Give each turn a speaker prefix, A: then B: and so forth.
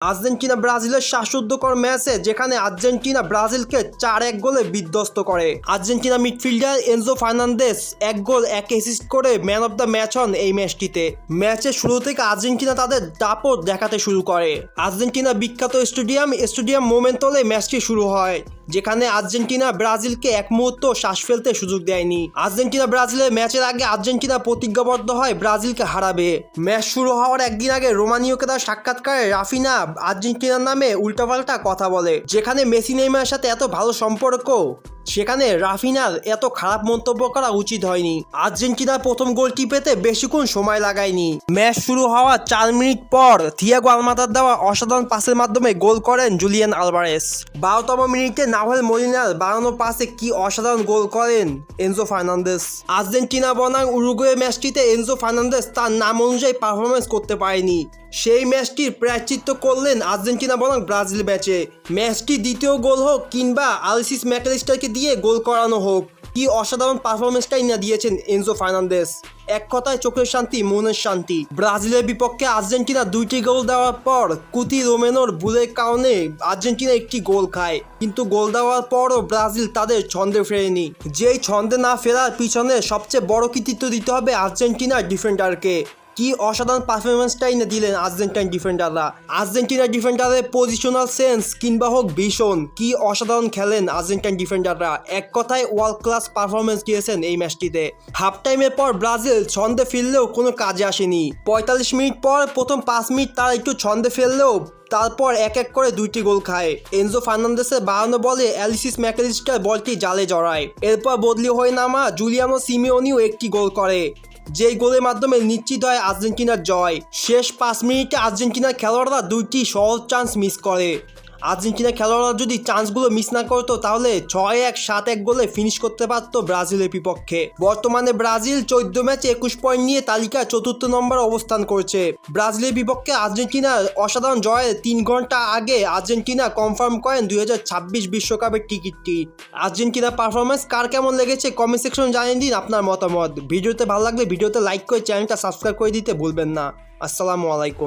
A: Argentina ব্রাজিলের শ্বাসরুদ্ধকর ম্যাচে যেখানে আর্জেন্টিনা ব্রাজিলকে চার এক গোলে বিধ্বস্ত করে। আর্জেন্টিনা মিডফিল্ডার এনজো ফার্নান্দেস এক গোল, এক অ্যাসিস্ট করে ম্যান অফ দ্য ম্যাচ হন এই ম্যাচটিতে। ম্যাচের শুরু থেকে আর্জেন্টিনা তাদের দাপট দেখাতে শুরু করে। আর্জেন্টিনা বিখ্যাত স্টেডিয়াম স্টেডিয়াম মোমেন্টলে ম্যাচটি শুরু হয়। যেখানে আর্জেন্টিনা ব্রাজিলকে এক মুহূর্ত শ্বাস ফেলতে সুযোগ দেয়নি। আর্জেন্টিনা ব্রাজিলের ম্যাচের আগে আর্জেন্টিনা প্রতিজ্ঞাবদ্ধ হয় ব্রাজিলকে হারাবে। ম্যাচ শুরু হওয়ার একদিন আগে রোমানীয়কে তার সাক্ষাৎকারে রাফিনা আর্জেন্টিনার নামে উল্টাপাল্টা কথা বলে, যেখানে মেসি নেইমার সাথে এত ভালো সম্পর্ক সেখানে রাফিনার এত খারাপ মন্তব্য করা উচিত হয়নি। আর্জেন্টিনার প্রথম গোলটি পেতে বেশিক্ষণ সময় লাগায়নি। ম্যাচ শুরু হওয়ার চার মিনিট পর থিয়াগো আলমাতার দেওয়া অসাধারণ পাসের মাধ্যমে গোল করেন জুলিয়ান আলভারেস। বারোতম মিনিটে নাভেল মলিনার বাড়ানো পাসে কি অসাধারণ গোল করেন এনজো ফার্নান্দেস। আর্জেন্টিনা বনাম উরুগুয়ে ম্যাচটিতে এনজো ফার্নান্দেস তার নাম অনুযায়ী পারফরমেন্স করতে পারেনি। সেই ম্যাচটির প্রায়চিত্ত করলেন আর্জেন্টিনা বনাম ব্রাজিল ম্যাচে ম্যাচটি দ্বিতীয় গোল হোক কিংবা আলসিস ম্যাকালিস্টারকে দিয়ে গোল করানো হোক, কি অসাধারণ পারফরমেন্সটাই না দিয়েছেন এনজো ফার্নান্দেস এক কথায় চোখের শান্তি, মনের শান্তি। ব্রাজিলের বিপক্ষে আর্জেন্টিনা দুইটি গোল দেওয়ার পর কুতি রোমেনোর ভুলের কারণে আর্জেন্টিনা একটি গোল খায়। কিন্তু গোল দেওয়ার পরও ব্রাজিল তাদের ছন্দে ফেরেনি। যেই ছন্দে না ফেরার পিছনে সবচেয়ে বড় কৃতিত্ব দিতে হবে আর্জেন্টিনার ডিফেন্ডারকে। কি অসাধারণ পারফরমেন্সটাই না দিলেন আর্জেন্টাইন ডিফেন্ডাররা আর্জেন্টিনার ডিফেন্ডারের পজিশনাল সেন্স কিংবা হোক ভীষণ, কি অসাধারণ খেলেন আর্জেন্টাইন ডিফেন্ডাররা এক কথায় ওয়ার্ল্ড ক্লাস পারফরমেন্স দিয়েছেন এই ম্যাচটিতে। হাফ টাইমের পর ব্রাজিল ছন্দে ফিরলেও কোনো কাজে আসেনি। পঁয়তাল্লিশ মিনিট পর প্রথম পাঁচ মিনিট তারা একটু ছন্দে ফেললেও তারপর এক এক করে দুইটি গোল খায়। এনজো ফার্নান্দেসের বাড়ানো বলে অ্যালিসিস ম্যাকালিস্টার বলটি জালে জড়ায়। এরপর বদলি হয়ে নামা জুলিয়ানো সিমিওনিও একটি গোল করে। যেই গোলের মাধ্যমে নিশ্চিত হয় আর্জেন্টিনার জয়। শেষ পাঁচ মিনিটে আর্জেন্টিনার খেলোয়াড়রা দুইটি সহজ চান্স মিস করে। আর্জেন্টিনা খেলোয়াড়রা যদি চান্সগুলো মিস না করতো, তাহলে ছয় এক, সাত এক গোলে ফিনিশ করতে পারতো ব্রাজিলের বিপক্ষে। বর্তমানে ব্রাজিল চোদ্দ ম্যাচে একুশ পয়েন্ট নিয়ে তালিকা চতুর্থ নম্বর অবস্থান করছে। ব্রাজিলের বিপক্ষে আর্জেন্টিনার অসাধারণ জয়ের তিন ঘণ্টা আগে আর্জেন্টিনা কনফার্ম করেন দুই বিশ্বকাপের টিকিটটি। আর্জেন্টিনা পারফরমেন্স কার কেমন লেগেছে কমেন্ট সেকশন জানিয়ে দিন আপনার মতামত। ভিডিওতে ভালো লাগলে ভিডিওতে লাইক করে চ্যানেলটা সাবস্ক্রাইব করে দিতে ভুলবেন না। আসসালামু আলাইকুম।